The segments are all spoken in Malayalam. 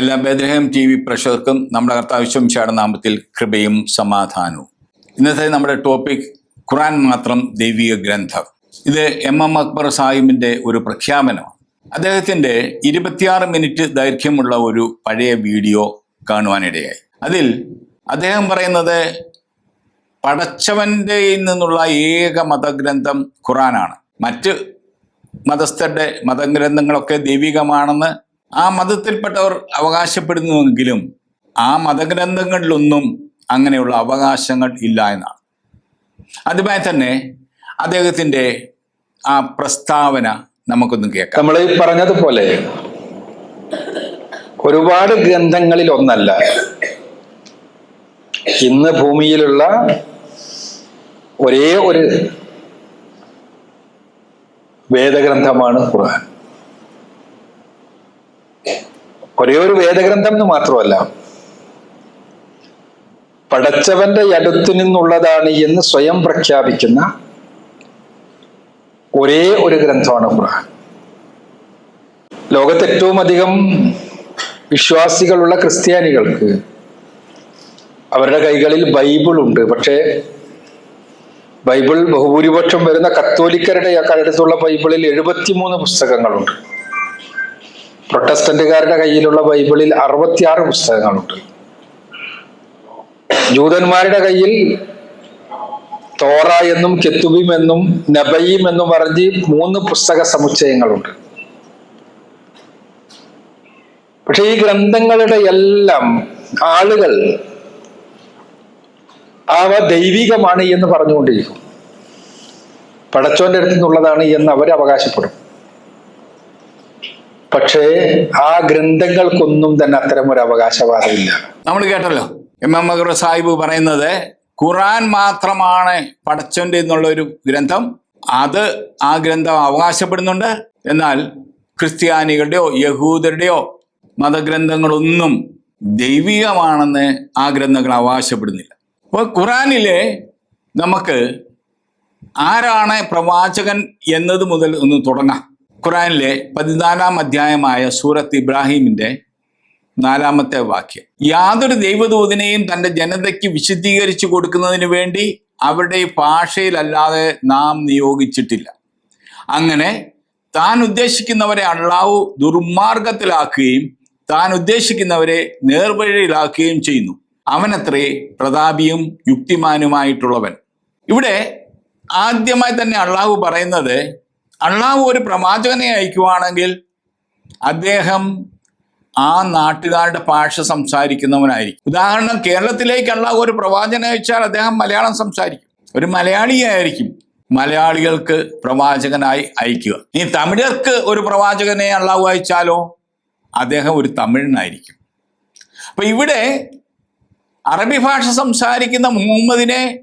എല്ലാ ബേദ്രഹം ടി വി പ്രേക്ഷകർക്കും നമ്മുടെ കർത്താവിശ്വംശാടെ നാമത്തിൽ കൃപയും സമാധാനവും. ഇന്നത്തെ നമ്മുടെ ടോപ്പിക് ഖുറാൻ മാത്രം ദൈവിക ഗ്രന്ഥം. ഇത് എം എം അക്ബർ സാഹിബിന്റെ ഒരു പ്രഖ്യാപനമാണ്. അദ്ദേഹത്തിന്റെ ഇരുപത്തിയാറ് മിനിറ്റ് ദൈർഘ്യമുള്ള ഒരു പഴയ വീഡിയോ കാണുവാനിടയായി. അതിൽ അദ്ദേഹം പറയുന്നത് പടച്ചവന്റെ നിന്നുള്ള ഏക മതഗ്രന്ഥം ഖുറാനാണ് മറ്റ് മതസ്ഥരുടെ മതഗ്രന്ഥങ്ങളൊക്കെ ദൈവികമാണെന്ന് ആ മതത്തിൽപ്പെട്ടവർ അവകാശപ്പെടുന്നുവെങ്കിലും ആ മതഗ്രന്ഥങ്ങളിലൊന്നും അങ്ങനെയുള്ള അവകാശങ്ങൾ ഇല്ല എന്നാണ്. അതുമായി തന്നെ അദ്ദേഹത്തിന്റെ ആ പ്രസ്താവന നമുക്കൊന്ന് കേൾക്കാം. നമ്മൾ ഈ പറഞ്ഞതുപോലെ ഒരുപാട് ഗ്രന്ഥങ്ങളിൽ ഒന്നല്ല. ഇന്ന് ഭൂമിയിലുള്ള ഒരേ ഒരു വേദഗ്രന്ഥമാണ് ഖുർആൻ. ഒരേ ഒരു വേദഗ്രന്ഥം എന്ന് മാത്രമല്ല. പടച്ചവന്റെ അടുത്തു നിന്നുള്ളതാണ് എന്ന് സ്വയം പ്രഖ്യാപിക്കുന്ന ഒരേ ഒരു ഗ്രന്ഥമാണ് ഖുർആൻ. ലോകത്ത് ഏറ്റവും അധികം വിശ്വാസികളുള്ള ക്രിസ്ത്യാനികൾക്ക് അവരുടെ കൈകളിൽ ബൈബിൾ ഉണ്ട്. പക്ഷേ ബൈബിൾ ബഹുഭൂരിപക്ഷം വരുന്ന കത്തോലിക്കരുടെ അടുത്തുള്ള ബൈബിളിൽ എഴുപത്തിമൂന്ന് പുസ്തകങ്ങളുണ്ട്. പ്രൊട്ടസ്റ്റന്റുകാരുടെ കയ്യിലുള്ള ബൈബിളിൽ അറുപത്തിയാറ് പുസ്തകങ്ങളുണ്ട്. ജൂതന്മാരുടെ കയ്യിൽ തോറ എന്നും കെത്തുബിം എന്നും നബയും എന്നും പറഞ്ഞ് മൂന്ന് പുസ്തക സമുച്ചയങ്ങളുണ്ട്. പക്ഷെ ഈ ഗ്രന്ഥങ്ങളുടെ എല്ലാം ആളുകൾ അവ ദൈവികമാണ് എന്ന് പറഞ്ഞുകൊണ്ടിരിക്കും. പടച്ചോന്റെ അടുത്ത് നിന്നുള്ളതാണ് എന്ന് അവർ അവകാശപ്പെടും. പക്ഷേ ആ ഗ്രന്ഥങ്ങൾക്കൊന്നും തന്നെ അത്തരം ഒരു അവകാശവാദമില്ല. നമ്മൾ കേട്ടല്ലോ എം എം അക്ബർ സാഹിബ് പറയുന്നത് ഖുറാൻ മാത്രമാണ് പടച്ചൊന്റെ എന്നുള്ള ഒരു ഗ്രന്ഥം. അത് ആ ഗ്രന്ഥം അവകാശപ്പെടുന്നുണ്ട്. എന്നാൽ ക്രിസ്ത്യാനികളുടെയോ യഹൂദരുടെയോ മതഗ്രന്ഥങ്ങളൊന്നും ദൈവികമാണെന്ന് ആ ഗ്രന്ഥങ്ങൾ അവകാശപ്പെടുന്നില്ല. അപ്പോൾ ഖുറാനിലെ നമുക്ക് ആരാണ് പ്രവാചകൻ എന്നത് മുതൽ ഒന്ന് തുടങ്ങാം. ഖുറാനിലെ പതിനാലാം അധ്യായമായ സൂറത്ത് ഇബ്രാഹിമിന്റെ നാലാമത്തെ വാക്യം. യാതൊരു ദൈവദൂതനെയും തന്റെ ജനതയ്ക്ക് വിശദീകരിച്ചു കൊടുക്കുന്നതിന് വേണ്ടി അവരുടെ ഭാഷയിലല്ലാതെ നാം നിയോഗിച്ചിട്ടില്ല. അങ്ങനെ താൻ ഉദ്ദേശിക്കുന്നവരെ അള്ളാഹു ദുർമാർഗത്തിലാക്കുകയും താൻ ഉദ്ദേശിക്കുന്നവരെ നേർവഴിയിലാക്കുകയും ചെയ്യുന്നു. അവനത്രേ പ്രതാപിയും യുക്തിമാനുമായിട്ടുള്ളവൻ. ഇവിടെ ആദ്യമായി തന്നെ അള്ളാഹു പറയുന്നത് അള്ളാഹു ഒരു പ്രവാചകനെ അയക്കുവാണെങ്കിൽ അദ്ദേഹം ആ നാട്ടുകാരുടെ ഭാഷ സംസാരിക്കുന്നവനായിരിക്കും. ഉദാഹരണം കേരളത്തിലേക്ക് അള്ളാഹു ഒരു പ്രവാചകനെ അയച്ചാൽ അദ്ദേഹം മലയാളം സംസാരിക്കും. ഒരു മലയാളിയായിരിക്കും മലയാളികൾക്ക് പ്രവാചകനായി അയക്കുക. ഇനി തമിഴർക്ക് ഒരു പ്രവാചകനെ അള്ളാഹു അയച്ചാലോ? അദ്ദേഹം ഒരു തമിഴനായിരിക്കും. അപ്പൊ ഇവിടെ അറബി ഭാഷ സംസാരിക്കുന്ന മുഹമ്മദിനെ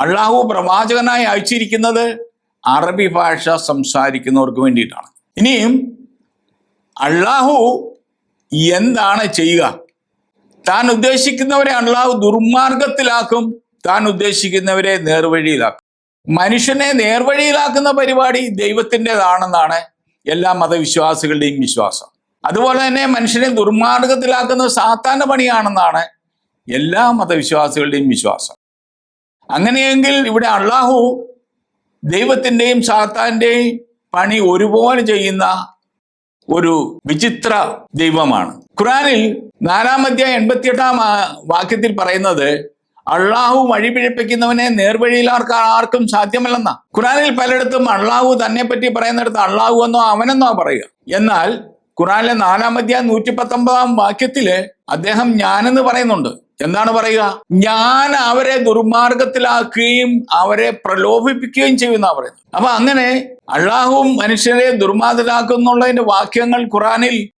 അള്ളാഹു പ്രവാചകനായി അയച്ചിരിക്കുന്നത് അറബി ഭാഷ സംസാരിക്കുന്നവർക്ക് വേണ്ടിയിട്ടാണ്. ഇനിയും അള്ളാഹു എന്താണ് ചെയ്യുക? താൻ ഉദ്ദേശിക്കുന്നവരെ അള്ളാഹു ദുർമാർഗത്തിലാക്കും താൻ ഉദ്ദേശിക്കുന്നവരെ നേർവഴിയിലാക്കും. മനുഷ്യനെ നേർവഴിയിലാക്കുന്ന പരിപാടി ദൈവത്തിന്റെതാണെന്നാണ് എല്ലാ മതവിശ്വാസികളുടെയും വിശ്വാസം. അതുപോലെ തന്നെ മനുഷ്യനെ ദുർമാർഗത്തിലാക്കുന്ന സാത്താന്റെ പണിയാണെന്നാണ് എല്ലാ മതവിശ്വാസികളുടെയും വിശ്വാസം. അങ്ങനെയെങ്കിൽ ഇവിടെ അള്ളാഹു ദൈവത്തിന്റെയും സാത്താന്റെയും പണി ഒരുപോലെ ചെയ്യുന്ന ഒരു വിചിത്ര ദൈവമാണ്. ഖുറാനിൽ നാലാമത്തെ അധ്യായം എൺപത്തിയെട്ടാം വാക്യത്തിൽ പറയുന്നത് അള്ളാഹു വഴി പിഴപ്പിക്കുന്നവനെ നേർവഴിയിലാർക്ക് ആർക്കും സാധ്യമല്ലെന്ന. ഖുറാനിൽ പലയിടത്തും അള്ളാഹു തന്നെ പറ്റി പറയുന്നിടത്ത് അള്ളാഹു എന്നോ അവനെന്നോ പറയുക. എന്നാൽ ഖുറാനിലെ നാലാമത്തെ നൂറ്റി പത്തൊമ്പതാം വാക്യത്തിൽ അദ്ദേഹം ഞാനെന്ന് പറയുന്നുണ്ട്. എന്താണ് പറയുക? ഞാൻ അവരെ ദുർമാർഗത്തിലാക്കുകയും അവരെ പ്രലോഭിപ്പിക്കുകയും ചെയ്യുന്ന പറയുന്നത്. അപ്പൊ അങ്ങനെ അള്ളാഹുവും മനുഷ്യരെ ദുർമാർഗത്തിലാക്കുന്നുള്ളതിന്റെ വാക്യങ്ങൾ ഖുറാനിൽ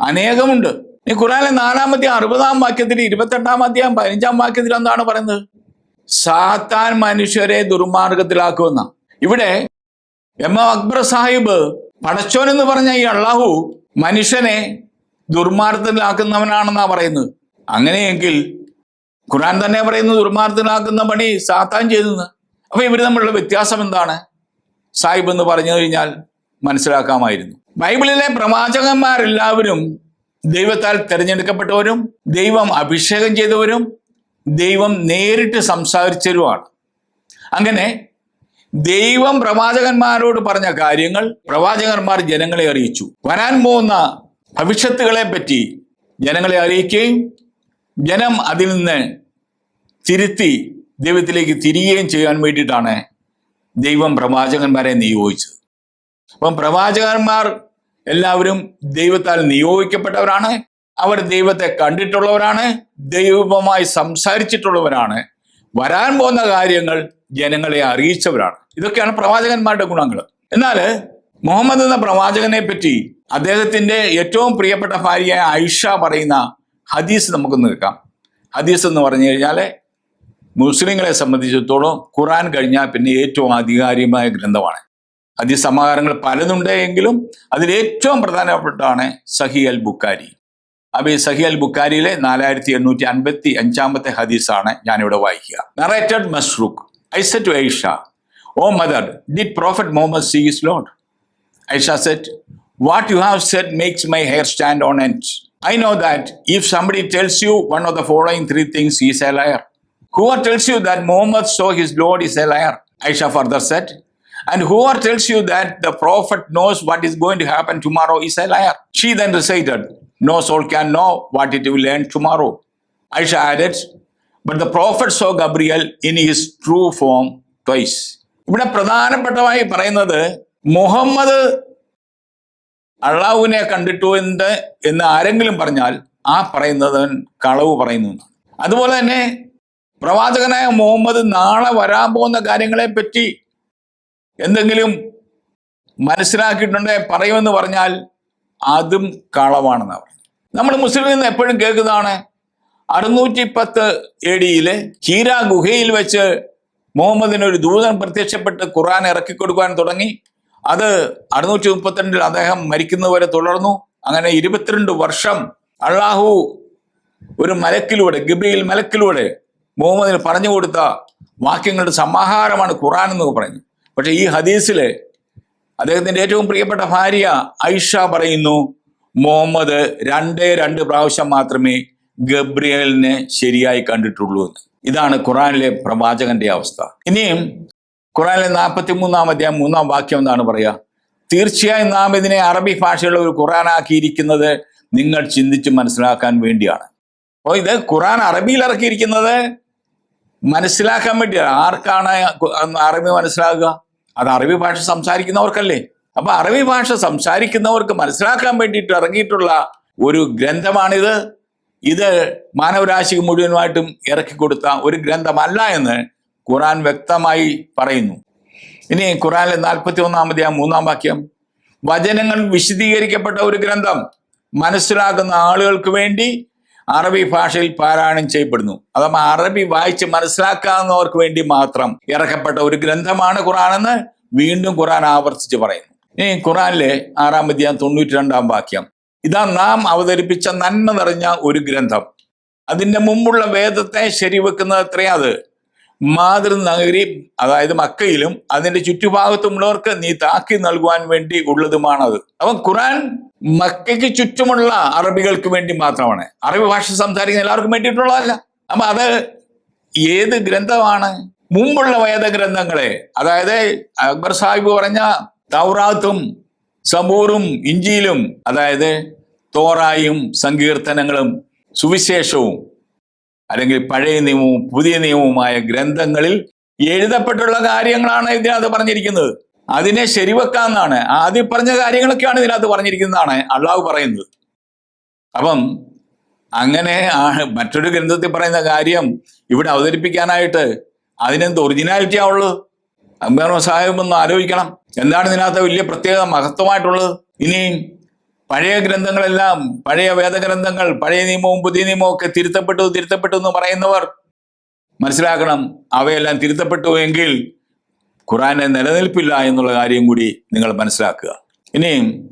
അനേകമുണ്ട്. ഈ ഖുറാനിലെ നാലാമത്തെ അറുപതാം വാക്യത്തിൽ ഇരുപത്തെട്ടാം അധ്യായം പതിനഞ്ചാം വാക്യത്തിൽ എന്താണ് പറയുന്നത്? സാത്താൻ മനുഷ്യരെ ദുർമാർഗത്തിലാക്കുമെന്ന. ഇവിടെ എം എം അക്ബർ സാഹിബ് പടച്ചോൻ എന്ന് പറഞ്ഞ ഈ അള്ളാഹു മനുഷ്യനെ ദുർമാർഗത്തിലാക്കുന്നവനാണെന്നാ പറയുന്നത്. അങ്ങനെയെങ്കിൽ ഖുർആൻ തന്നെ പറയുന്നു ദുർമാർഗനാക്കുന്ന പണി സാത്താൻ ചെയ്തെന്ന്. അപ്പൊ ഇവർ തമ്മിലുള്ള വ്യത്യാസം എന്താണ്? സാഹിബ് എന്ന് പറഞ്ഞു കഴിഞ്ഞാൽ മനസ്സിലാക്കാമായിരുന്നു. ബൈബിളിലെ പ്രവാചകന്മാരെല്ലാവരും ദൈവത്താൽ തിരഞ്ഞെടുക്കപ്പെട്ടവരും ദൈവം അഭിഷേകം ചെയ്തവരും ദൈവം നേരിട്ട് സംസാരിച്ചവരുമാണ്. അങ്ങനെ ദൈവം പ്രവാചകന്മാരോട് പറഞ്ഞ കാര്യങ്ങൾ പ്രവാചകന്മാർ ജനങ്ങളെ അറിയിച്ചു. വരാൻ പോകുന്ന ഭവിഷ്യത്തുകളെ പറ്റി ജനങ്ങളെ അറിയിക്കുകയും ജനം അതിൽ നിന്ന് തിരുത്തി ദൈവത്തിലേക്ക് തിരികുകയും ചെയ്യാൻ വേണ്ടിയിട്ടാണ് ദൈവം പ്രവാചകന്മാരെ നിയോഗിച്ചത്. അപ്പം പ്രവാചകന്മാർ എല്ലാവരും ദൈവത്താൽ നിയോഗിക്കപ്പെട്ടവരാണ്. അവർ ദൈവത്തെ കണ്ടിട്ടുള്ളവരാണ്. ദൈവമായി സംസാരിച്ചിട്ടുള്ളവരാണ്. വരാൻ പോകുന്ന കാര്യങ്ങൾ ജനങ്ങളെ അറിയിച്ചവരാണ്. ഇതൊക്കെയാണ് പ്രവാചകന്മാരുടെ ഗുണങ്ങൾ. എന്നാൽ മുഹമ്മദ് എന്ന പ്രവാചകനെ പറ്റി അദ്ദേഹത്തിന്റെ ഏറ്റവും പ്രിയപ്പെട്ട ഭാര്യയായ ഐഷ പറയുന്ന ഹദീസ് നമുക്കൊന്ന് നിൽക്കാം ഹദീസ് എന്ന് പറഞ്ഞു കഴിഞ്ഞാൽ മുസ്ലിങ്ങളെ സംബന്ധിച്ചിടത്തോളം ഖുറാൻ കഴിഞ്ഞാൽ പിന്നെ ഏറ്റവും ആധികാരികമായ ഗ്രന്ഥമാണ്. ഹദീസ് സമാഹാരങ്ങൾ പലതുണ്ട് എങ്കിലും അതിൽ ഏറ്റവും പ്രധാനപ്പെട്ടാണ് സഹി അൽ ബുക്കാരി അപ്പൊ ഈ സഹി അൽ ബുക്കാരിയിലെ നാലായിരത്തി എണ്ണൂറ്റി അൻപത്തി അഞ്ചാമത്തെ ഹദീസാണ് ഞാനിവിടെ വായിക്കുക. Narrated Masruq I said to Aisha O mother did Prophet Muhammad see his Lord Aisha said what you have said makes my hair stand on end I know that if somebody tells you one of the following three things is a liar Whoever tells you that Muhammad saw his Lord is a liar, Aisha further said. And whoever tells you that the Prophet knows what is going to happen tomorrow is a liar. She then recited, No soul can know what it will end tomorrow. Aisha added, But the Prophet saw Gabriel in his true form twice. ഇവിടെ പ്രധാനപ്പെട്ടതായി പറയുന്നത് മുഹമ്മദ് അള്ളാഹുവിനെ കണ്ടിട്ടു എന്ന് എന്ന് ആരെങ്കിലും പറഞ്ഞാൽ ആ പറയുന്നത് കളവ് പറയുന്നു. അതുപോലെ തന്നെ പ്രവാചകനായ മുഹമ്മദ് നാളെ വരാൻ പോകുന്ന കാര്യങ്ങളെ പറ്റി എന്തെങ്കിലും മനസ്സിലാക്കിയിട്ടുണ്ടെ പറയുമെന്ന് പറഞ്ഞാൽ അതും കളവാണെന്ന് പറഞ്ഞു നമ്മൾ മുസ്ലിമിൽ നിന്ന് എപ്പോഴും കേൾക്കുന്നതാണ് അറുന്നൂറ്റി പത്ത് എ ഡിയിലെ ഗുഹയിൽ വെച്ച് മുഹമ്മദിന് ഒരു ദൂതൻ പ്രത്യക്ഷപ്പെട്ട് ഖുറാൻ ഇറക്കി കൊടുക്കുവാൻ തുടങ്ങി അത് അറുന്നൂറ്റി മുപ്പത്തിരണ്ടിൽ അദ്ദേഹം മരിക്കുന്നവരെ തുടർന്നു. അങ്ങനെ ഇരുപത്തിരണ്ട് വർഷം അള്ളാഹു ഒരു മലക്കിലൂടെ ഗബ്രിയിൽ മലക്കിലൂടെ മുഹമ്മദിന് പറഞ്ഞു കൊടുത്ത വാക്യങ്ങളുടെ സമാഹാരമാണ് ഖുറാൻ എന്ന് പറഞ്ഞു പക്ഷെ ഈ ഹദീസിൽ അദ്ദേഹത്തിന്റെ ഏറ്റവും പ്രിയപ്പെട്ട ഭാര്യ ഐഷ പറയുന്നു മുഹമ്മദ് രണ്ടേ രണ്ട് പ്രാവശ്യം മാത്രമേ ഗബ്രിയലിനെ ശരിയായി കണ്ടിട്ടുള്ളൂ എന്ന്. ഇതാണ് ഖുറാനിലെ പ്രവാചകന്റെ അവസ്ഥ. ഇനിയും ഖുറാനിലെ നാൽപ്പത്തി മൂന്നാം അധ്യായം മൂന്നാം വാക്യം എന്നാണ് പറയുക. തീർച്ചയായും നാം ഇതിനെ അറബി ഭാഷയുള്ള ഒരു ഖുറാനാക്കിയിരിക്കുന്നത് നിങ്ങൾ ചിന്തിച്ച് മനസ്സിലാക്കാൻ വേണ്ടിയാണ്. അപ്പോൾ ഇത് ഖുറാൻ അറബിയിൽ ഇറക്കിയിരിക്കുന്നത് മനസ്സിലാക്കാൻ വേണ്ടിയാണ്. ആർക്കാണ് അറബി മനസ്സിലാകുക? അത് അറബി ഭാഷ സംസാരിക്കുന്നവർക്കല്ലേ. അപ്പൊ അറബി ഭാഷ സംസാരിക്കുന്നവർക്ക് മനസ്സിലാക്കാൻ വേണ്ടിയിട്ട് ഇറങ്ങിയിട്ടുള്ള ഒരു ഗ്രന്ഥമാണിത്. ഇത് മാനവരാശിക്ക് മുഴുവനുമായിട്ടും ഇറക്കി കൊടുത്ത ഒരു ഗ്രന്ഥമല്ല എന്ന് ഖുറാൻ വ്യക്തമായി പറയുന്നു. ഇനി ഖുറാനിലെ നാൽപ്പത്തി ഒന്നാമത് മൂന്നാം വാക്യം. വചനങ്ങൾ വിശദീകരിക്കപ്പെട്ട ഒരു ഗ്രന്ഥം മനസ്സിലാക്കുന്ന ആളുകൾക്ക് വേണ്ടി അറബി ഭാഷയിൽ പാരായണം ചെയ്യപ്പെടുന്നു. അഥവാ അറബി വായിച്ച് മനസ്സിലാക്കാവുന്നവർക്ക് വേണ്ടി മാത്രം ഇറക്കപ്പെട്ട ഒരു ഗ്രന്ഥമാണ് ഖുറാൻ എന്ന് വീണ്ടും ഖുറാൻ ആവർത്തിച്ച് പറയുന്നു. ഇനി ഖുറാനിലെ ആറാം അധ്യായം തൊണ്ണൂറ്റി രണ്ടാം വാക്യം. ഇതാ നാം അവതരിപ്പിച്ച നന്മ നിറഞ്ഞ ഒരു ഗ്രന്ഥം. അതിന്റെ മുമ്പുള്ള വേദത്തെ ശരിവെക്കുന്നത് എത്രയാ അത്? മാതൃനഗരി അതായത് മക്കയിലും അതിന്റെ ചുറ്റുഭാഗത്തുമുള്ളവർക്ക് നീ താക്കി നൽകുവാൻ വേണ്ടി ഉള്ളതുമാണത്. അപ്പം ഖുറാൻ മക്കയ്ക്ക് ചുറ്റുമുള്ള അറബികൾക്ക് വേണ്ടി മാത്രമാണ്. അറബി ഭാഷ സംസാരിക്കുന്ന എല്ലാവർക്കും വേണ്ടിയിട്ടുള്ളതല്ല. അപ്പൊ അത് ഏത് ഗ്രന്ഥമാണ്? മുമ്പുള്ള വേദഗ്രന്ഥങ്ങളെ അതായത് അക്ബർ സാഹിബ് പറഞ്ഞ തൗറാത്തും സബൂറും ഇഞ്ചിയിലും അതായത് തോറായും സങ്കീർത്തനങ്ങളും സുവിശേഷവും അല്ലെങ്കിൽ പഴയ നിയമവും പുതിയ നിയമവുമായ ഗ്രന്ഥങ്ങളിൽ എഴുതപ്പെട്ടുള്ള കാര്യങ്ങളാണ് ഇതിനകത്ത് പറഞ്ഞിരിക്കുന്നത്. അതിനെ ശരിവെക്കാന്നാണ് ആദ്യം പറഞ്ഞ കാര്യങ്ങളൊക്കെയാണ് ഇതിനകത്ത് പറഞ്ഞിരിക്കുന്നതാണ് അള്ളാഹു പറയുന്നത്. അപ്പം അങ്ങനെ മറ്റൊരു ഗ്രന്ഥത്തിൽ പറയുന്ന കാര്യം ഇവിടെ അവതരിപ്പിക്കാനായിട്ട് അതിനെന്ത് ഒറിജിനാലിറ്റി ആവുള്ളൂ അംബേർ സാഹിബ് ഒന്ന് ആലോചിക്കണം. എന്താണ് ഇതിനകത്ത് വലിയ പ്രത്യേക മഹത്വമായിട്ടുള്ളത്? ഇനി പഴയ ഗ്രന്ഥങ്ങളെല്ലാം പഴയ വേദഗ്രന്ഥങ്ങൾ പഴയ നിയമവും പുതിയ നിയമവും ഒക്കെ തിരുത്തപ്പെട്ടു തിരുത്തപ്പെട്ടു എന്ന് പറയുന്നവർ മനസ്സിലാക്കണം അവയെല്ലാം തിരുത്തപ്പെട്ടു എങ്കിൽ ഖുറാനെ നിലനിൽപ്പില്ല എന്നുള്ള കാര്യം കൂടി നിങ്ങൾ മനസ്സിലാക്കുക. ഇനിയും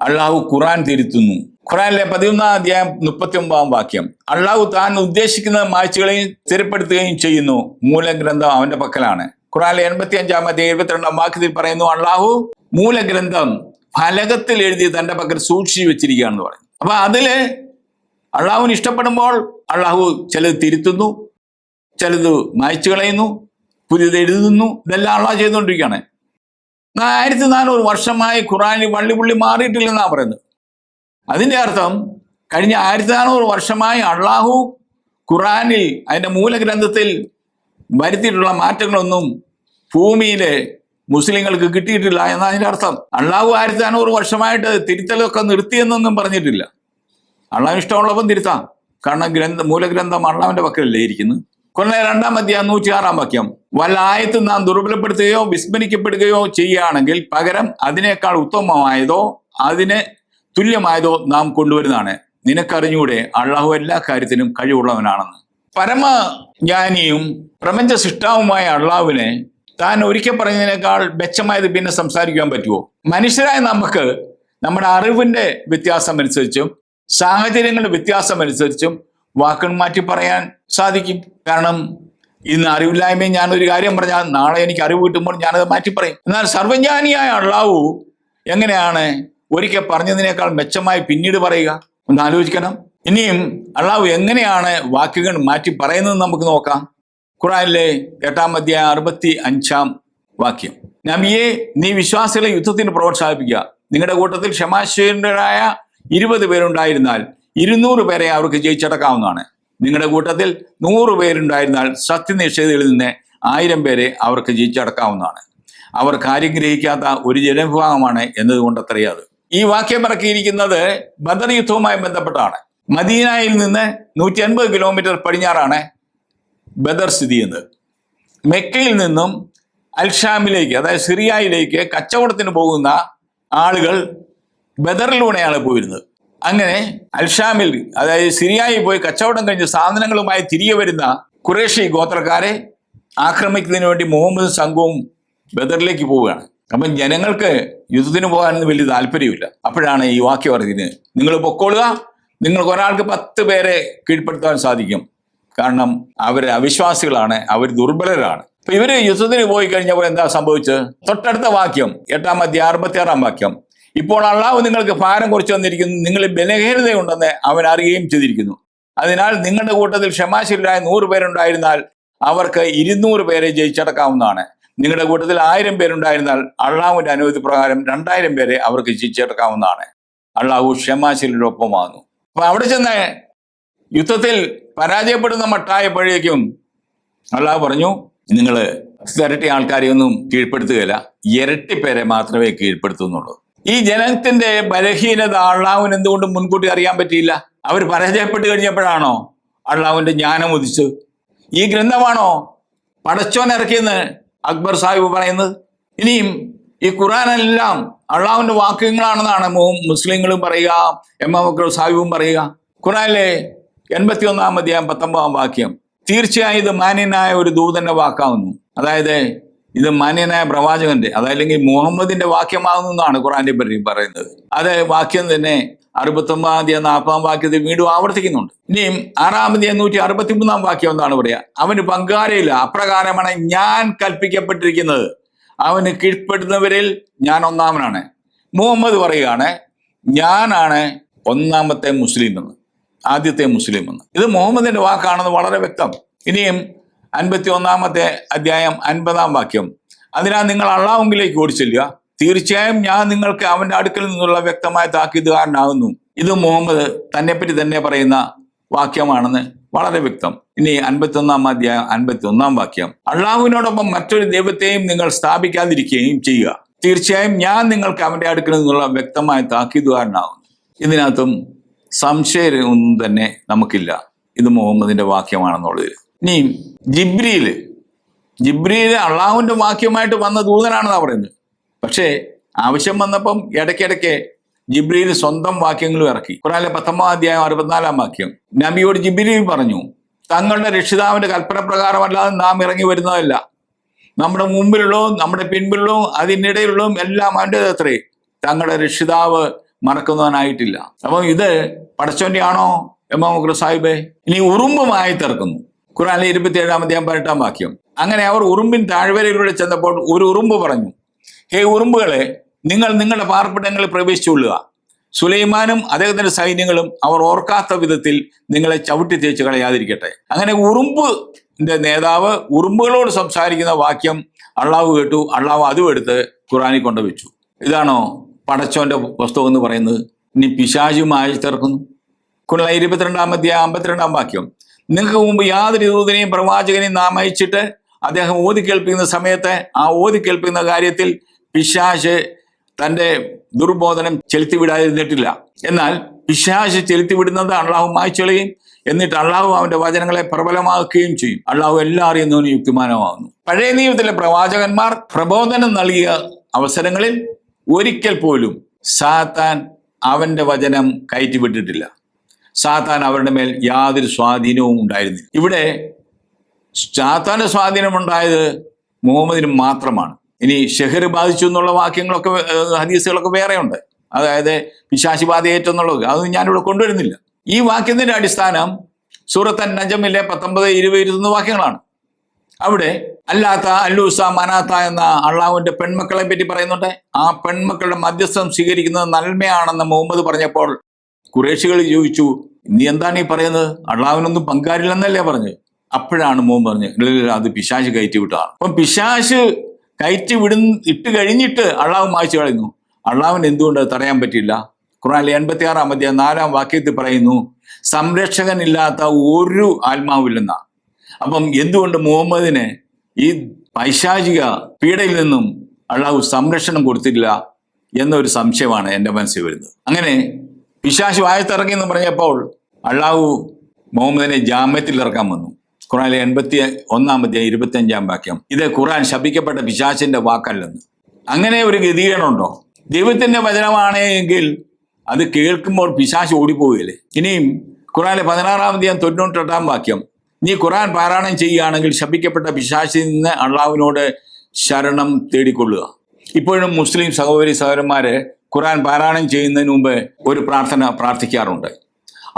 അള്ളാഹു ഖുറാൻ തിരുത്തുന്നു. ഖുറാനിലെ പതിമൂന്നാം അധ്യായം മുപ്പത്തി ഒമ്പതാം വാക്യം. അള്ളാഹു താൻ ഉദ്ദേശിക്കുന്ന മാഴ്ചകളെയും സ്ഥിരപ്പെടുത്തുകയും ചെയ്യുന്നു. മൂലഗ്രന്ഥം അവന്റെ പക്കലാണ്. ഖുറാനിലെ എൺപത്തി അഞ്ചാം അധ്യായം എഴുപത്തിരണ്ടാം വാക്യത്തിൽ പറയുന്നു അള്ളാഹു മൂലഗ്രന്ഥം ഫലകത്തിൽ എഴുതി തന്റെ പക്കൽ സൂക്ഷിച്ചു വെച്ചിരിക്കുകയാണെന്ന് പറയുന്നത് അപ്പൊ അതിൽ അള്ളാഹുവിന് ഇഷ്ടപ്പെടുമ്പോൾ അള്ളാഹു ചിലത് തിരുത്തുന്നു ചിലത് മായ്ച്ചു കളയുന്നു പുതിയത് എഴുതുന്നു ഇതെല്ലാം അള്ളാഹ് ചെയ്തുകൊണ്ടിരിക്കുകയാണ്. ആയിരത്തി നാനൂറ് വർഷമായി ഖുറാനിൽ വള്ളിപുള്ളി മാറിയിട്ടില്ലെന്നാണ് പറയുന്നത്. അതിന്റെ അർത്ഥം കഴിഞ്ഞ ആയിരത്തി നാനൂറ് വർഷമായി അള്ളാഹു ഖുറാനിൽ അതിന്റെ മൂലഗ്രന്ഥത്തിൽ വരുത്തിയിട്ടുള്ള മാറ്റങ്ങളൊന്നും ഭൂമിയിലെ മുസ്ലിങ്ങൾക്ക് കിട്ടിയിട്ടില്ല എന്നാണ് അതിന്റെ അർത്ഥം. അള്ളാഹു ആയിരത്തി അഞ്ഞൂറ് വർഷമായിട്ട് തിരുത്തലൊക്കെ നിർത്തിയെന്നൊന്നും പറഞ്ഞിട്ടില്ല. അള്ളാഹു ഇഷ്ടമുള്ളപ്പം തിരുത്താം. കാരണം ഗ്രന്ഥ മൂലഗ്രന്ഥം അള്ളാവിന്റെ പക്കലല്ലേ ഇരിക്കുന്നു? കൊല്ല രണ്ടാം അധ്യായം നൂറ്റി ആറാം വാക്യം. വല്ല ആയത്ത് നാം ദുർബലപ്പെടുത്തുകയോ വിസ്മരിക്കപ്പെടുകയോ ചെയ്യുകയാണെങ്കിൽ പകരം അതിനേക്കാൾ ഉത്തമമായതോ അതിന് തുല്യമായതോ നാം കൊണ്ടുവരുന്നതാണ്. നിനക്കറിഞ്ഞൂടെ അള്ളാഹു എല്ലാ കാര്യത്തിനും കഴിവുള്ളവനാണെന്ന്. പരമജ്ഞാനിയും പ്രപഞ്ച സൃഷ്ടാവുമായ അള്ളാഹുവിനെ താൻ ഒരിക്കൽ പറഞ്ഞതിനേക്കാൾ മെച്ചമായത് പിന്നെ സംസാരിക്കാൻ പറ്റുമോ മനുഷ്യരായ നമുക്ക് നമ്മുടെ അറിവിന്റെ വ്യത്യാസം അനുസരിച്ചും സാഹചര്യങ്ങളുടെ വ്യത്യാസം അനുസരിച്ചും വാക്കുകൾ മാറ്റി പറയാൻ സാധിക്കും. കാരണം ഇന്ന് അറിവില്ലായ്മയും ഞാൻ ഒരു കാര്യം പറഞ്ഞാൽ നാളെ എനിക്ക് അറിവ് കിട്ടുമ്പോൾ ഞാനത് മാറ്റി പറയും. എന്നാൽ സർവജ്ഞാനിയായ അള്ളാവു എങ്ങനെയാണ് ഒരിക്കൽ പറഞ്ഞതിനേക്കാൾ മെച്ചമായി പിന്നീട് പറയുക? ഒന്ന് ആലോചിക്കണം. ഇനിയും അള്ളാഹു എങ്ങനെയാണ് വാക്കുകൾ മാറ്റി പറയുന്നത് നമുക്ക് നോക്കാം. ഖുറാനിലെ എട്ടാം അധ്യായം അറുപത്തി അഞ്ചാം വാക്യം. നബിയെ നീ വിശ്വാസികളെ യുദ്ധത്തിന് പ്രോത്സാഹിപ്പിക്കുക. നിങ്ങളുടെ കൂട്ടത്തിൽ ക്ഷമാശീലരായ ഇരുപത് പേരുണ്ടായിരുന്നാൽ ഇരുന്നൂറ് പേരെ അവർക്ക് ജയിച്ചടക്കാവുന്നതാണ്. നിങ്ങളുടെ കൂട്ടത്തിൽ നൂറ് പേരുണ്ടായിരുന്നാൽ സത്യനിഷേധികളിൽ നിന്ന് ആയിരം പേരെ അവർക്ക് ജയിച്ചടക്കാവുന്നതാണ്. അവർ കാര്യം ഗ്രഹിക്കാത്ത ഒരു ജനവിഭാഗമാണ് എന്നതുകൊണ്ട് അത്രയത് ഈ വാക്യം ഇറക്കിയിരിക്കുന്നത് ബദർ യുദ്ധവുമായി ബന്ധപ്പെട്ടാണ്. മദീനയിൽ നിന്ന് നൂറ്റി അൻപത് കിലോമീറ്റർ പടിഞ്ഞാറാണ് ബദർ സ്ഥിതി ചെയ്യുന്നത്. മെക്കയിൽ നിന്നും അൽഷാമിലേക്ക് അതായത് സിറിയയിലേക്ക് കച്ചവടത്തിന് പോകുന്ന ആളുകൾ ബദറിലൂടെയാണ് പോയിരുന്നത്. അങ്ങനെ അൽഷാമിൽ അതായത് സിറിയയിൽ പോയി കച്ചവടം കഴിഞ്ഞ് സാധനങ്ങളുമായി തിരികെ വരുന്ന കുറേഷി ഗോത്രക്കാരെ ആക്രമിക്കുന്നതിന് വേണ്ടി മുഹമ്മദ് സംഘവും ബദറിലേക്ക് പോവുകയാണ്. അപ്പം ജനങ്ങൾക്ക് യുദ്ധത്തിന് പോകാനൊന്നും വലിയ താല്പര്യമില്ല. അപ്പോഴാണ് ഈ വാക്യം അറിയുന്നത് നിങ്ങൾ പൊക്കോളുക. നിങ്ങൾക്ക് ഒരാൾക്ക് പത്ത് പേരെ കീഴ്പ്പെടുത്താൻ സാധിക്കും. കാരണം അവർ അവിശ്വാസികളാണ് അവർ ദുർബലരാണ്. അപ്പൊ ഇവർ യുദ്ധത്തിന് പോയി കഴിഞ്ഞപ്പോൾ എന്താ സംഭവിച്ചത്? തൊട്ടടുത്ത വാക്യം എട്ടാം അധ്യായം അറുപത്തി ആറാം വാക്യം. ഇപ്പോൾ അള്ളാഹു നിങ്ങൾക്ക് ഭാരം കുറച്ച് വന്നിരിക്കുന്നു നിങ്ങൾ ബലഹീനതയുണ്ടെന്ന് അവൻ അറിയുകയും ചെയ്തിരിക്കുന്നു. അതിനാൽ നിങ്ങളുടെ കൂട്ടത്തിൽ ക്ഷമാശീലരായ നൂറ് പേരുണ്ടായിരുന്നാൽ അവർക്ക് ഇരുന്നൂറ് പേരെ ജയിച്ചടക്കാവുന്നതാണ്. നിങ്ങളുടെ കൂട്ടത്തിൽ ആയിരം പേരുണ്ടായിരുന്നാൽ അള്ളാഹുവിന്റെ അനുമതി പ്രകാരം രണ്ടായിരം പേരെ അവർക്ക് ജയിച്ചടക്കാവുന്നതാണ്. അള്ളാഹു ക്ഷമാശീലൊപ്പമാകുന്നു അപ്പൊ അവിടെ ചെന്ന് യുദ്ധത്തിൽ പരാജയപ്പെടുന്ന മട്ടായപ്പോഴേക്കും അള്ളാഹ് പറഞ്ഞു നിങ്ങൾ ഇരട്ടി ആൾക്കാരെയൊന്നും കീഴ്പ്പെടുത്തുകയില്ല. ഇരട്ടി പേരെ മാത്രമേ കീഴ്പ്പെടുത്തുന്നുള്ളൂ. ഈ ജനത്തിന്റെ ബലഹീനത അള്ളാഹുവിന് എന്തുകൊണ്ട് മുൻകൂട്ടി അറിയാൻ പറ്റിയില്ല? അവർ പരാജയപ്പെട്ട് കഴിഞ്ഞപ്പോഴാണോ അള്ളാഹുവിന്റെ ജ്ഞാനം ഉദിച്ചു ഈ ഗ്രന്ഥമാണോ പടച്ചോൻ ഇറക്കിയെന്ന് അക്ബർ സാഹിബ് പറയുന്നത്? ഇനിയും ഈ ഖുറാനെല്ലാം അള്ളാഹുവിന്റെ വാക്യങ്ങളാണെന്നാണ് മുസ്ലിങ്ങളും പറയുക എം. എം അക്ബർ സാഹിബും പറയുക. ഖുറാനിലെ എൺപത്തി ഒന്നാം അധ്യായം പത്തൊമ്പതാം വാക്യം. തീർച്ചയായും ഇത് മാന്യനായ ഒരു ദൂതന്റെ വാക്കാവുന്നു. അതായത് ഇത് മാന്യനായ പ്രവാചകന്റെ അതല്ലെങ്കിൽ മുഹമ്മദിന്റെ വാക്യമാകുന്നു എന്നാണ് ഖുറാന്റെ പറ്റി പറയുന്നത്. അത് വാക്യം തന്നെ അറുപത്തൊമ്പതാം തീയതി നാൽപ്പതാം വാക്യത്തിൽ വീണ്ടും ആവർത്തിക്കുന്നുണ്ട്. ഇനിയും ആറാം തീയതി നൂറ്റി അറുപത്തി മൂന്നാം വാക്യം എന്താണ് പറയുക അവന് പങ്കാരയില്ല അപ്രകാരമാണ് ഞാൻ കൽപ്പിക്കപ്പെട്ടിരിക്കുന്നത്. അവന് കീഴ്പ്പെടുന്നവരിൽ ഞാൻ ഒന്നാമനാണ്. മുഹമ്മദ് പറയുകയാണ് ഞാനാണ് ഒന്നാമത്തെ മുസ്ലിം എന്ന്. ആദ്യത്തെ മുസ്ലിം എന്ന്. ഇത് മുഹമ്മദിന്റെ വാക്കാണെന്ന് വളരെ വ്യക്തം. ഇനിയും അൻപത്തി ഒന്നാമത്തെ അധ്യായം അൻപതാം വാക്യം. അതിനാൽ നിങ്ങൾ അള്ളാഹുങ്കിലേക്ക് ഓടിച്ചെല്ലുക. തീർച്ചയായും ഞാൻ നിങ്ങൾക്ക് അവന്റെ അടുക്കൽ നിന്നുള്ള വ്യക്തമായ താക്കീതുകാരനാകുന്നു. ഇത് മുഹമ്മദ് തന്നെപ്പറ്റി തന്നെ പറയുന്ന വാക്യമാണെന്ന് വളരെ വ്യക്തം. ഇനി അൻപത്തി ഒന്നാം അധ്യായം അൻപത്തി ഒന്നാം വാക്യം. അള്ളാഹുവിനോടൊപ്പം മറ്റൊരു ദൈവത്തെയും നിങ്ങൾ സ്ഥാപിക്കാതിരിക്കുകയും ചെയ്യുക. തീർച്ചയായും ഞാൻ നിങ്ങൾക്ക് അവന്റെ അടുക്കൽ നിന്നുള്ള വ്യക്തമായ താക്കീതുകാരനാകുന്നു. ഇതിനകത്തും സംശയം ഒന്നും തന്നെ നമുക്കില്ല. ഇത് മുഹമ്മദിന്റെ വാക്യമാണെന്നുള്ളത് ഇനി ജിബ്രിയിൽ ജിബ്രിയിൽ അള്ളാഹുവിന്റെ വാക്യമായിട്ട് വന്ന ദൂതനാണെന്നാ പറയുന്നത്. പക്ഷേ ആവശ്യം വന്നപ്പം ഇടയ്ക്കിടയ്ക്ക് ജിബ്രിയിൽ സ്വന്തം വാക്യങ്ങളും ഇറക്കി. ഖുറാനിലെ പത്തൊമ്പതാം അധ്യായം അറുപത്തിനാലാം വാക്യം. നബിയോട് ജിബ്രിയിൽ പറഞ്ഞു തങ്ങളുടെ രക്ഷിതാവിന്റെ കൽപ്പന പ്രകാരമല്ലാതെ നാം ഇറങ്ങി വരുന്നതല്ല. നമ്മുടെ മുമ്പിലുള്ളതും നമ്മുടെ പിൻപിലുള്ളതും അതിനിടയിലുള്ളതും എല്ലാം അവന്റെ അത്രേ തങ്ങളുടെ രക്ഷിതാവ് മറക്കുന്നവനായിട്ടില്ല. അപ്പം ഇത് പടച്ചോന്റെ ആണോ എം എം സാഹിബേ? ഇനി ഉറുമ്പുമായി തീർക്കുന്നു. ഖുറാനിലെ ഇരുപത്തി ഏഴാം അധ്യായം പതിനെട്ടാം വാക്യം. അങ്ങനെ അവർ ഉറുമ്പിൻ താഴ്വരയിലൂടെ ചെന്നപ്പോൾ ഒരു ഉറുമ്പ് പറഞ്ഞു ഹേ ഉറുമ്പുകളെ നിങ്ങൾ നിങ്ങളുടെ പാർപ്പിടങ്ങളിൽ പ്രവേശിച്ചുകൊള്ളുക. സുലൈമാനും അദ്ദേഹത്തിന്റെ സൈന്യങ്ങളും അവർ ഓർക്കാത്ത വിധത്തിൽ നിങ്ങളെ ചവിട്ടി തേച്ച് കളയാതിരിക്കട്ടെ. അങ്ങനെ ഉറുമ്പിന്റെ നേതാവ് ഉറുമ്പുകളോട് സംസാരിക്കുന്ന വാക്യം അള്ളാവ് കേട്ടു. അള്ളാവ് അതും എടുത്ത് ഖുറാനിൽ കൊണ്ടുവച്ചു. ഇതാണോ പടച്ചോന്റെ പുസ്തകം എന്ന് പറയുന്നത് ഇനി പിശാചുമായി ചേർക്കുന്നു. കുള്ള ഇരുപത്തിരണ്ടാം അധ്യായം അമ്പത്തിരണ്ടാം വാക്യം. നിങ്ങൾക്ക് മുമ്പ് യാതൊരു ദൂതനെയും പ്രവാചകനെയും നാം അയച്ചിട്ട് അദ്ദേഹം ഓതി കേൾപ്പിക്കുന്ന സമയത്ത് ആ ഓതി കേൾപ്പിക്കുന്ന കാര്യത്തിൽ പിശാശ് തന്റെ ദുർബോധനം ചെലുത്തി വിടാതിരുന്നിട്ടില്ല. എന്നാൽ പിശാശ് ചെലുത്തി വിടുന്നത് അള്ളാഹു മായ്ച്ചെളിയും എന്നിട്ട് അള്ളാഹു അവന്റെ വചനങ്ങളെ പ്രബലമാക്കുകയും ചെയ്യും. അള്ളാഹു എല്ലാം അറിയുന്നവന് യുക്തിമാനമാകുന്നു. പഴയ നിയമത്തിലെ പ്രവാചകന്മാർ പ്രബോധനം നൽകിയ അവസരങ്ങളിൽ ഒരിക്കൽ പോലും സാത്താൻ അവന്റെ വചനം കയറ്റിവിട്ടിട്ടില്ല. സാത്താൻ അവരുടെ മേൽ യാതൊരു സ്വാധീനവും ഉണ്ടായിരുന്നില്ല. ഇവിടെ സാത്താന്റെ സ്വാധീനമുണ്ടായത് മുഹമ്മദിന് മാത്രമാണ്. ഇനി ഷെഹർ ബാധിച്ചു എന്നുള്ള വാക്യങ്ങളൊക്കെ ഹദീസുകളൊക്കെ വേറെയുണ്ട്. അതായത് പിശാശി ബാധയേറ്റെന്നുള്ളത് അതൊന്നും ഞാനിവിടെ കൊണ്ടുവരുന്നില്ല. ഈ വാക്യത്തിന്റെ അടിസ്ഥാനം സൂറത്തൻ നജമിലെ പത്തൊമ്പത് ഇരുപത് ഇരുപത്തൊന്ന് വാക്യങ്ങളാണ്. അവിടെ അല്ലാത്ത അല്ലൂസ മനാത്ത എന്ന അള്ളാഹുവിന്റെ പെൺമക്കളെ പറ്റി പറയുന്നുണ്ട്. ആ പെൺമക്കളുടെ മധ്യസ്ഥം സ്വീകരിക്കുന്നത് നന്മയാണെന്ന് മുഹമ്മദ് പറഞ്ഞപ്പോൾ കുറേശികൾ ചോദിച്ചു നീ എന്താണ് ഈ പറയുന്നത്? അള്ളാഹുവിനൊന്നും പങ്കാരില്ലെന്നല്ലേ പറഞ്ഞു? അപ്പോഴാണ് മോൻ പറഞ്ഞത് "ഇല്ല, ഇല്ല, അത് പിശാശ് കയറ്റി വിട്ടതാണ്. അപ്പം പിശാശ് കയറ്റി വിടു ഇട്ട് കഴിഞ്ഞിട്ട് അള്ളാഹു മായ്ച്ചു കളയുന്നു. അള്ളാഹുവിന് എന്തുകൊണ്ട് തടയാൻ പറ്റില്ല ഖുറാനിലെ എൺപത്തി ആറാം നാലാം വാക്യത്തിൽ പറയുന്നു സംരക്ഷകനില്ലാത്ത ഒരു ആത്മാവില്ലെന്ന അപ്പം എന്തുകൊണ്ട് മുഹമ്മദിന് ഈ പൈശാചിക പീഡയിൽ നിന്നും അള്ളാഹു സംരക്ഷണം കൊടുത്തില്ല എന്നൊരു സംശയമാണ് എന്റെ മനസ്സിൽ വരുന്നത്. അങ്ങനെ പിശാശ് വായത്തിറങ്ങി എന്ന് പറഞ്ഞപ്പോൾ അള്ളാഹു മുഹമ്മദിനെ ജാമ്യത്തിൽ ഇറക്കാൻ വന്നു. ഖുറാനിലെ എൺപത്തി ഒന്നാമത്തെ ഇരുപത്തി അഞ്ചാം വാക്യം. ഇത് ഖുറാൻ ശപിക്കപ്പെട്ട പിശാശിന്റെ വാക്കല്ലെന്ന്. അങ്ങനെ ഒരു ഗതികേടുണ്ടോ ദൈവത്തിന്റെ വചനമാണെങ്കിൽ അത് കേൾക്കുമ്പോൾ പിശാശ് ഓടിപ്പോവുകയില്ലേ? ഇനിയും ഖുറാനിലെ പതിനാറാം അധ്യായം തൊണ്ണൂറ്റെട്ടാം വാക്യം. നീ ഖുറാൻ പാരായണം ചെയ്യുകയാണെങ്കിൽ ശപിക്കപ്പെട്ട പിശാശിൽ നിന്ന് അള്ളാഹുവിനോട് ശരണം തേടിക്കൊള്ളുക. ഇപ്പോഴും മുസ്ലിം സഹോദരി സഹോദരന്മാര് ഖുറാൻ പാരായണം ചെയ്യുന്നതിന് മുമ്പ് ഒരു പ്രാർത്ഥന പ്രാർത്ഥിക്കാറുണ്ട്.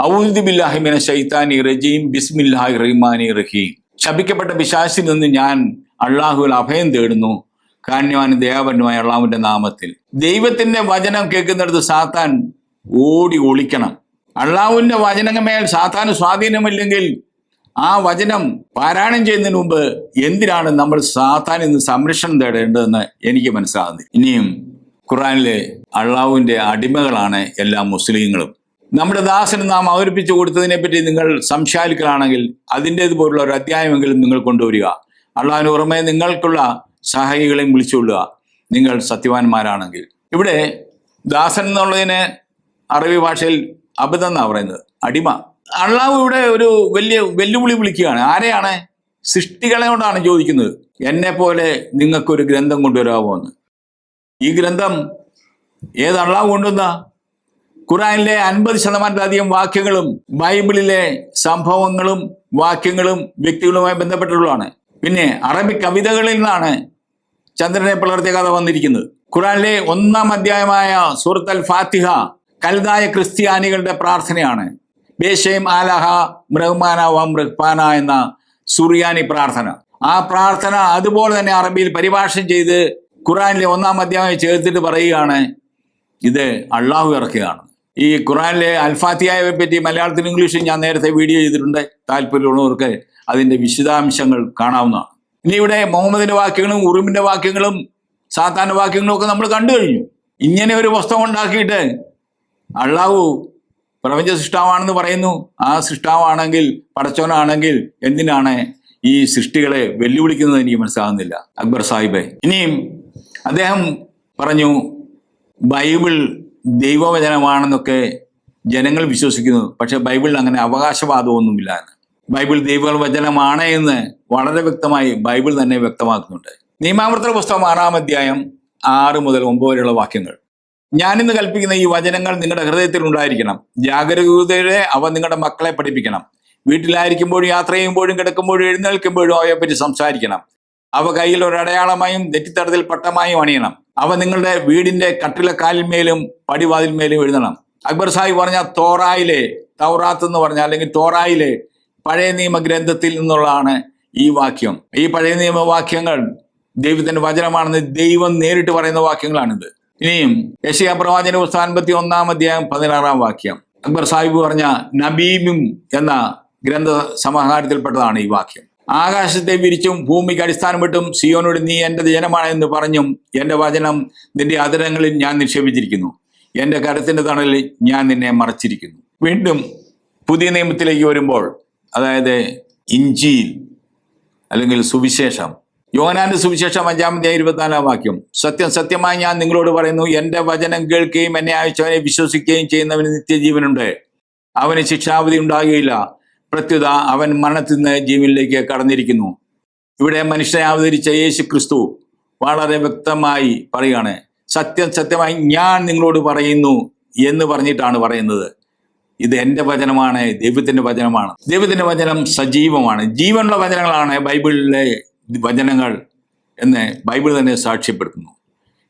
ഔദ് ബില്ലാഹിമിന ഷൈത്താനി റജീം ബിസ്മില്ലാഹി റഹ്മാനി റഹീം. ശപിക്കപ്പെട്ട പിശാശിൽ നിന്ന് ഞാൻ അള്ളാഹുവിൽ അഭയം തേടുന്നു. കാന്യവാനും ദയാപരനുമായ അള്ളാഹുവിന്റെ നാമത്തിൽ. ദൈവത്തിന്റെ വചനം കേൾക്കുന്നിടത്ത് സാത്താൻ ഓടി ഒളിക്കണം. അള്ളാഹുവിന്റെ വചനമേൽ സാത്താന് സ്വാധീനമില്ലെങ്കിൽ ആ വചനം പാരായണം ചെയ്യുന്നതിന് മുമ്പ് എന്തിനാണ് നമ്മൾ സാത്താൻ ഇന്ന് സംരക്ഷണം തേടേണ്ടതെന്ന് എനിക്ക് മനസ്സിലാകുന്നത് ഇനിയും ഖുറാനിലെ അള്ളാഹുവിന്റെ അടിമകളാണ് എല്ലാ മുസ്ലിങ്ങളും. നമ്മുടെ ദാസന് നാം അവതരിപ്പിച്ചു കൊടുത്തതിനെ പറ്റി നിങ്ങൾ സംശാലിക്കലാണെങ്കിൽ അതിന്റെതുപോലുള്ള ഒരു അധ്യായമെങ്കിലും നിങ്ങൾ കൊണ്ടുവരിക. അള്ളാഹിന് പുറമെ നിങ്ങൾക്കുള്ള സഹായികളെയും വിളിച്ചുകൊള്ളുക നിങ്ങൾ സത്യവാന്മാരാണെങ്കിൽ ഇവിടെ ദാസൻ എന്നുള്ളതിന് അറബി ഭാഷയിൽ അബദ്ധം എന്നാണ് പറയുന്നത്. അടിമ. അള്ളാഹു ഇവിടെ ഒരു വലിയ വെല്ലുവിളി വിളിക്കുകയാണ്. ആരെയാണ്? സൃഷ്ടികളെ കൊണ്ടാണ് ചോദിക്കുന്നത്. എന്നെ പോലെ നിങ്ങൾക്കൊരു ഗ്രന്ഥം കൊണ്ടുവരാമോ എന്ന് ഈ ഗ്രന്ഥം ഏത് അള്ളാഹു കൊണ്ടുവന്ന? ഖുറാനിലെ അൻപത് ശതമാനത്തിലധികം വാക്യങ്ങളും ബൈബിളിലെ സംഭവങ്ങളും വാക്യങ്ങളും വ്യക്തികളുമായി ബന്ധപ്പെട്ടിട്ടുള്ളതാണ്. പിന്നെ അറബി കവിതകളിൽ നിന്നാണ് ചന്ദ്രനെ പിളർത്തിയ കഥ വന്നിരിക്കുന്നത്. ഖുറാനിലെ ഒന്നാം അധ്യായമായ സൂറത്ത് അൽ ഫാത്തിഹ കലതായ ക്രിസ്ത്യാനികളുടെ പ്രാർത്ഥനയാണ്. ബേഷയും ആലഹ മൃഹ്മാന വ മൃഹ്പാന എന്ന സുറിയാനി പ്രാർത്ഥന. ആ പ്രാർത്ഥന അതുപോലെ തന്നെ അറബിയിൽ പരിഭാഷം ചെയ്ത് ഖുറാനിലെ ഒന്നാം അധ്യായം ചേർത്തിട്ട് പറയുകയാണ് ഇത് അള്ളാഹു ഇറക്കുകയാണ്. ഈ ഖുറാനിലെ അൽഫാത്തിയായവയെ പറ്റി മലയാളത്തിലും ഇംഗ്ലീഷിൽ ഞാൻ നേരത്തെ വീഡിയോ ചെയ്തിട്ടുണ്ട്. താല്പര്യമുള്ളവർക്ക് അതിന്റെ വിശദാംശങ്ങൾ കാണാവുന്നതാണ്. ഇനി ഇവിടെ മുഹമ്മദിന്റെ വാക്യങ്ങളും ഉറുമിന്റെ വാക്യങ്ങളും സാത്താന്റെ വാക്യങ്ങളും ഒക്കെ നമ്മൾ കണ്ടു കഴിഞ്ഞു. ഇങ്ങനെ ഒരു പുസ്തകം ഉണ്ടാക്കിയിട്ട് അള്ളാഹു പ്രപഞ്ച സൃഷ്ടാവാണെന്ന് പറയുന്നു. ആ സൃഷ്ടാവാണെങ്കിൽ പടച്ചോനാണെങ്കിൽ എന്തിനാണ് ഈ സൃഷ്ടികളെ വെല്ലുവിളിക്കുന്നത് എനിക്ക് മനസ്സിലാകുന്നില്ല. അക്ബർ സാഹിബെ. ഇനിയും അദ്ദേഹം പറഞ്ഞു ബൈബിൾ ദൈവവചനമാണെന്നൊക്കെ ജനങ്ങൾ വിശ്വസിക്കുന്നു. പക്ഷെ ബൈബിളിൽ അങ്ങനെ അവകാശവാദമൊന്നുമില്ല എന്ന്. ബൈബിൾ ദൈവവചനമാണ് എന്ന് വളരെ വ്യക്തമായി ബൈബിൾ തന്നെ വ്യക്തമാക്കുന്നുണ്ട്. നിയമാവർത്തന പുസ്തകം ആറാം അധ്യായം ആറ് മുതൽ ഒമ്പത് വരെയുള്ള വാക്യങ്ങൾ. ഞാനിന്ന് കൽപ്പിക്കുന്ന ഈ വചനങ്ങൾ നിങ്ങളുടെ ഹൃദയത്തിൽ ഉണ്ടായിരിക്കണം. ജാഗരൂകതയുടെ അവ നിങ്ങളുടെ മക്കളെ പഠിപ്പിക്കണം. വീട്ടിലായിരിക്കുമ്പോഴും യാത്ര ചെയ്യുമ്പോഴും കിടക്കുമ്പോഴും എഴുന്നേൽക്കുമ്പോഴും അവയെപ്പറ്റി സംസാരിക്കണം. അവ കയ്യിൽ ഒരു അടയാളമായും നെറ്റിത്തടത്തിൽ പട്ടമായും അണിയണം. അവ നിങ്ങളുടെ വീടിന്റെ കട്ടിലക്കാലിന്മേലും പടിവാതിൽമേലും എഴുതണം. അക്ബർ സാഹിബ് പറഞ്ഞ തോറായിലെ തൗറാത്ത് എന്ന് പറഞ്ഞ അല്ലെങ്കിൽ തോറായിലെ പഴയ നിയമ ഗ്രന്ഥത്തിൽ നിന്നുള്ളതാണ് ഈ വാക്യം. ഈ പഴയ നിയമ വാക്യങ്ങൾ ദൈവത്തിന്റെ വചനമാണെന്ന് ദൈവം നേരിട്ട് പറയുന്ന വാക്യങ്ങളാണിത്. ഇനിയും യശയ പ്രവാചന പുസ്തകം അൻപത്തി ഒന്നാം അധ്യായം പതിനാറാം വാക്യം. അക്ബർ സാഹിബ് പറഞ്ഞ നബീബും എന്ന ഗ്രന്ഥ സമാഹാരത്തിൽപ്പെട്ടതാണ് ഈ വാക്യം. ആകാശത്തെ വിരിച്ചും ഭൂമിക്ക് അടിസ്ഥാനം വിട്ടും സിയോനോട് നീ എന്റെ ജനമാണ് എന്ന് പറഞ്ഞും എന്റെ വചനം നിന്റെ അതിരങ്ങളിൽ ഞാൻ നിക്ഷേപിച്ചിരിക്കുന്നു. എന്റെ കരത്തിന്റെ തണലിൽ ഞാൻ നിന്നെ മറച്ചിരിക്കുന്നു. വീണ്ടും പുതിയ നിയമത്തിലേക്ക് വരുമ്പോൾ അതായത് ഇഞ്ചിയിൽ അല്ലെങ്കിൽ സുവിശേഷം യോഹനാന്റെ സുവിശേഷം അഞ്ചാമത്തെ ഇരുപത്തിനാലാം വാക്യം. സത്യം സത്യമായി ഞാൻ നിങ്ങളോട് പറയുന്നു എന്റെ വചനം കേൾക്കുകയും എന്നെ അയച്ചവനെ വിശ്വസിക്കുകയും ചെയ്യുന്നവന് നിത്യജീവനുണ്ട്. അവന് ശിക്ഷാവധി ഉണ്ടാകുകയില്ല. പ്രത്യുത അവൻ മരണത്തിൽ നിന്ന് ജീവനിലേക്ക് കടന്നിരിക്കുന്നു. ഇവിടെ മനുഷ്യനെ അവതരിച്ച യേശു ക്രിസ്തു വളരെ വ്യക്തമായി പറയുകയാണ് സത്യം സത്യമായി ഞാൻ നിങ്ങളോട് പറയുന്നു എന്ന് പറഞ്ഞിട്ടാണ് പറയുന്നത്. ഇത് എന്റെ വചനമാണ് ദൈവത്തിന്റെ വചനമാണ്. ദൈവത്തിന്റെ വചനം സജീവമാണ്. ജീവനുള്ള വചനങ്ങളാണ് ബൈബിളിലെ വചനങ്ങൾ എന്ന് ബൈബിൾ തന്നെ സാക്ഷ്യപ്പെടുത്തുന്നു.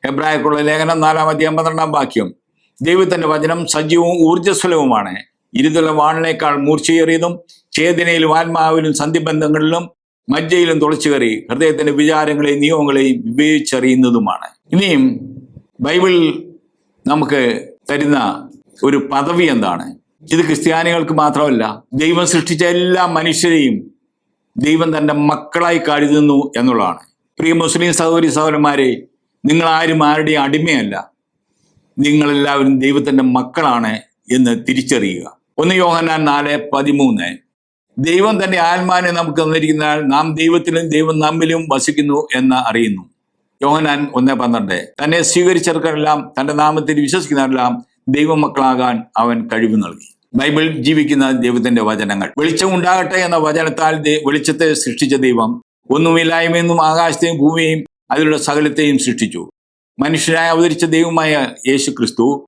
ഹെബ്രായക്കുള്ള ലേഖനം നാലാം അധ്യായം പന്ത്രണ്ടാം വാക്യം ദൈവത്തിന്റെ വചനം സജീവവും ഊർജസ്വലവുമാണ്. ഇരുതല വാണിനേക്കാൾ മൂർച്ചയേറിയതും ചേതനയിലും ആത്മാവിലും സന്ധിബന്ധങ്ങളിലും മജ്ജയിലും തുളച്ചു കയറി ഹൃദയത്തിന്റെ വിചാരങ്ങളെയും നിയമങ്ങളെയും വിവേചിച്ചറിയുന്നതുമാണ്. ഇനിയും ബൈബിൾ നമുക്ക് തരുന്ന ഒരു പദവി എന്താണ്? ഇത് ക്രിസ്ത്യാനികൾക്ക് മാത്രമല്ല ദൈവം സൃഷ്ടിച്ച എല്ലാ മനുഷ്യരെയും ദൈവം തന്റെ മക്കളായി കരുതുന്നു എന്നുള്ളതാണ്. പ്രിയ മുസ്ലിം സഹോദരി സഹോദരന്മാരെ നിങ്ങൾ ആരും ആരുടെയും അടിമയല്ല. നിങ്ങളെല്ലാവരും ദൈവത്തിന്റെ മക്കളാണ് എന്ന് തിരിച്ചറിയുക. ഒന്ന് യോഹന്നാൻ നാല് പതിമൂന്ന്. ദൈവം തന്റെ ആത്മാനെ നമുക്ക് തന്നിരിക്കുന്നാൽ നാം ദൈവത്തിലും ദൈവം നമ്മിലും വസിക്കുന്നു എന്ന് അറിയുന്നു. യോഹനാൻ ഒന്ന് പന്ത്രണ്ട്. തന്നെ സ്വീകരിച്ചവർക്കെല്ലാം തന്റെ നാമത്തിൽ വിശ്വസിക്കുന്നവരെല്ലാം ദൈവമക്കളാകാൻ അവൻ കഴിവ് നൽകി. ബൈബിൾ ജീവിക്കുന്ന ദൈവത്തിന്റെ വചനങ്ങൾ. വെളിച്ചം ഉണ്ടാകട്ടെ എന്ന വചനത്താൽ വെളിച്ചത്തെ സൃഷ്ടിച്ച ദൈവം ഒന്നുമില്ലായ്മയെന്നും ആകാശത്തെയും ഭൂമിയെയും അതിലുള്ള സകലത്തെയും സൃഷ്ടിച്ചു. മനുഷ്യനായി അവതരിച്ച ദൈവമായ യേശു ക്രിസ്തു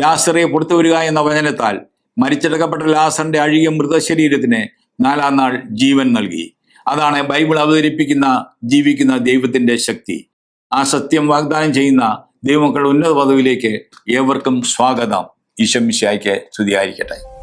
ലാസറെ പുറത്തു വരിക എന്ന വചനത്താൽ മരിച്ചെടുക്കപ്പെട്ട ലാസറിന്റെ അഴുകിയ മൃതശരീരത്തിന് നാലാം നാൾ ജീവൻ നൽകി. അതാണ് ബൈബിൾ അവതരിപ്പിക്കുന്ന ജീവിക്കുന്ന ദൈവത്തിന്റെ ശക്തി. ആ സത്യം വാഗ്ദാനം ചെയ്യുന്ന ദൈവമക്കളുടെ ഉന്നത പദവിയിലേക്ക് ഏവർക്കും സ്വാഗതം. ഈശംശായിക്ക് സ്തുതിയായിരിക്കട്ടെ.